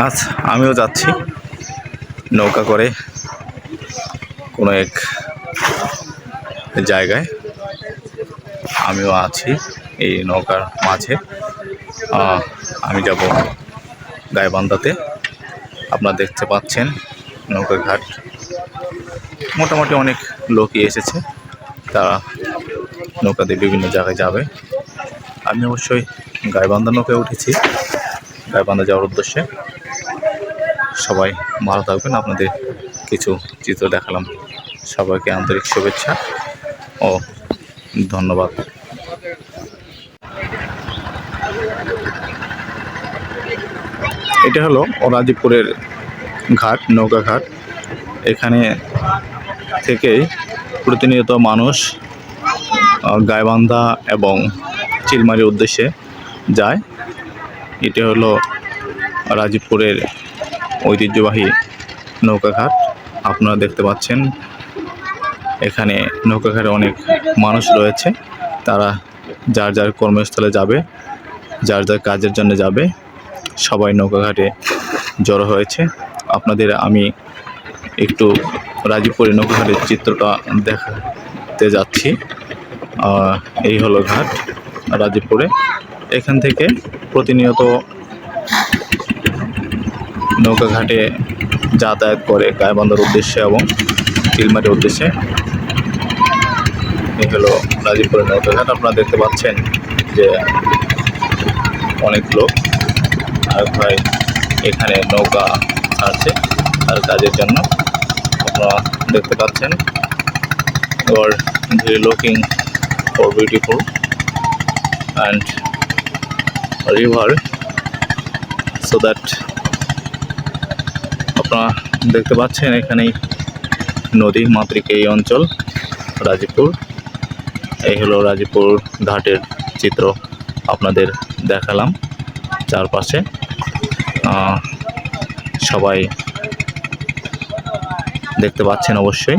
আজ আমিও যাচ্ছি। নৌকা করে কোনো এক জায়গায়। আমিও আছি এই নৌকার মাঝে। আমি যাব গাইবান্ধাতে। আপনারা দেখতে পাচ্ছেন নৌকা ঘাট। মোটামুটি অনেক লোকই এসেছে। তারা নৌকাতে বিভিন্ন জায়গায় যাবে। আমি অবশ্যই গাইবান্ধা নৌকায় উঠেছি। গাইবান্ধা যাওয়ার উদ্দেশ্যে। সবাই ভালো থাকবেন। আপনাদের কিছু চিত্র দেখালাম। সবাইকে আন্তরিক শুভেচ্ছা ও ধন্যবাদ। এটা হলো অরাজিপুরের ঘাট নৌকা ঘাট। এখানে থেকেই প্রতিনিয়ত মানুষ আহ, গাইবান্ধা এবং চিলমারির উদ্দেশ্যে যায়। এটা হলো রাজীবপুরের ঐতিহ্যবাহী নৌকাঘাট। আপনারা দেখতে পাচ্ছেন, এখানে নৌকাঘাটে অনেক মানুষ রয়েছে। তারা যার যার কর্মস্থলে যাবে, যার যার কাজের জন্য যাবে, সবাই নৌকাঘাটে জড়ো হয়েছে। আপনাদের আমি একটু রাজীবপুরের নৌকাঘাটের চিত্রটা দেখাতে যাচ্ছি। এই হলো ঘাট রাজীবপুরে। এখান থেকে প্রতিনিয়ত নৌকা ঘাটে যাতায়াত করে গায়েবান্ধার উদ্দেশ্যে এবং চিলমারির উদ্দেশ্যে। এই হলো রাজীবপুরের নৌকা ঘাট আপনারা দেখতে পাচ্ছেন যে অনেক লোক আর ভাই এখানে নৌকা আছে আর কাজের জন্য। আপনারা দেখতে পাচ্ছেন or they looking for beautiful and river so that আপনারা দেখতে পাচ্ছেন এখানেই নদী মাতৃক এই অঞ্চল, রাজীবপুর। এই হলো রাজীবপুর ঘাটের চিত্র আপনাদের দেখালাম চারপাশে। সবাই দেখতে পাচ্ছেন অবশ্যই।